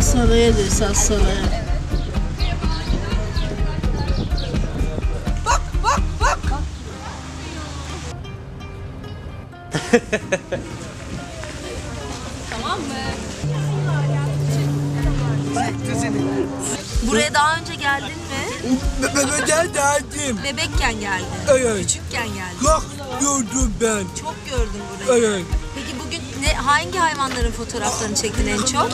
salaya de saz salaya. Buraya daha önce geldin mi? Ben geldim. Bebekken geldin. Evet. Küçükken geldin. Çok gördüm ben. Çok gördüm burayı. Evet. Ne hangi hayvanların fotoğraflarını çektin en çok?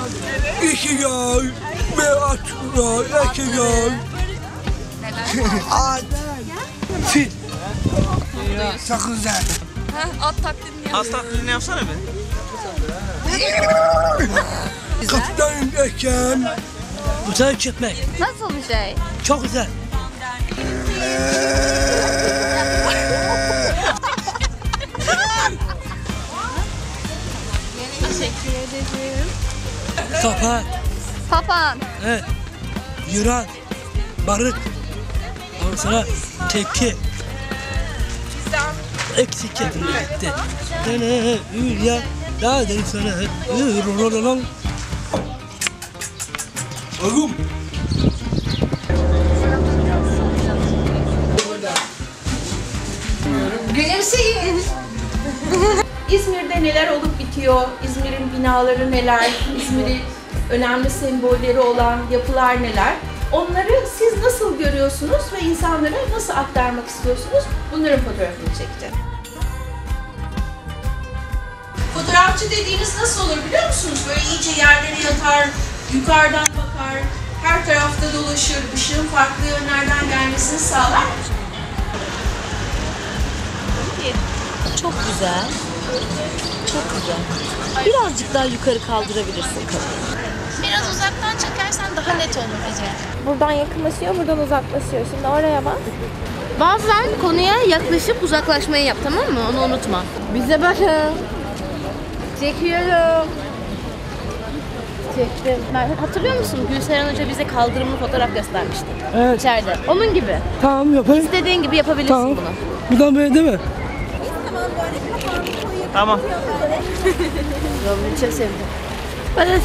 İki yay ve atlar, iki yay. At. Fil. Çok güzel. at taklidini yap. Aslan filmini yapsana bir. Kaptan Ekem. Güzel çekmek. Nasıl bir şey? Çok güzel. Teşekkür ederim. Kafa, Papağan. evet. Yılan, barık. Ondan sonra tepki. Eksik getirdi gitti. Dene hülya, la derim sana. Rolololol. İzmir'de neler olup bitiyor? İzmir'in binaları neler? İzmir'in önemli sembolleri olan yapılar neler? Onları siz nasıl görüyorsunuz ve insanlara nasıl aktarmak istiyorsunuz? Bunların fotoğrafını çekti. Fotoğrafçı dediğiniz nasıl olur biliyor musunuz? Böyle iyice yerlere yatar, yukarıdan bakar, her tarafta dolaşır, ışığın farklı yönlerden gelmesini sağlar. Çok güzel. Çok güzel. Birazcık daha yukarı kaldırabilirsin kafanı. Biraz uzaktan çekersen daha net olur Ece. Buradan yakınlaşıyor, buradan uzaklaşıyor. Şimdi oraya bak. Bazen konuya yaklaşıp uzaklaşmayı yap tamam mı? Onu unutma. Bize bakın. Çekiyorum. Çektim. Ben, hatırlıyor musun? Gülseren Hoca bize kaldırımlı fotoğraf göstermişti. Evet. İçeride. Onun gibi. Tamam yapayım. İstediğin gibi yapabilirsin Tamam. bunu. Buradan böyle değil mi? Tamam. Robin'i çok sevdim. Bana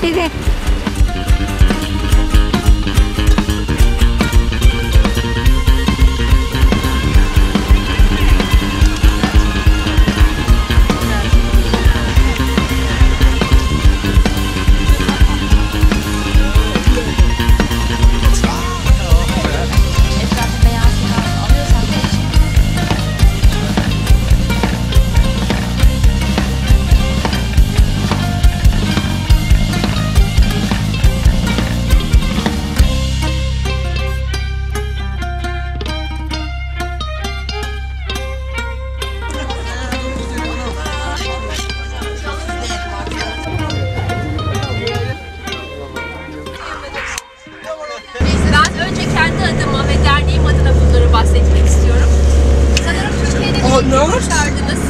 Türkiye'de bir başardınız.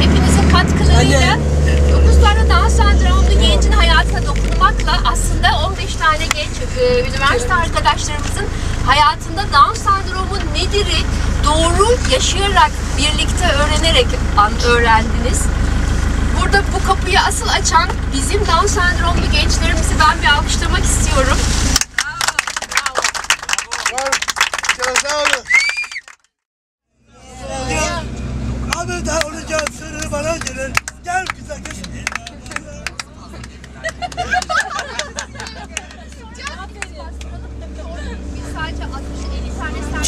Hepinizin katkılarıyla 9 tane Down sendromlu gencin hayatına dokunmakla aslında 15 tane genç e, üniversite arkadaşlarımızın hayatında Down sendromu nedir'i doğru yaşayarak birlikte öğrenerek öğrendiniz. Burada bu kapıyı asıl açan bizim Down sendromlu gençlerimizi ben bir alkışlamak istiyorum. Abi da olacak sırrı bana gelir. Gel güzel kız. Biz sadece 60-50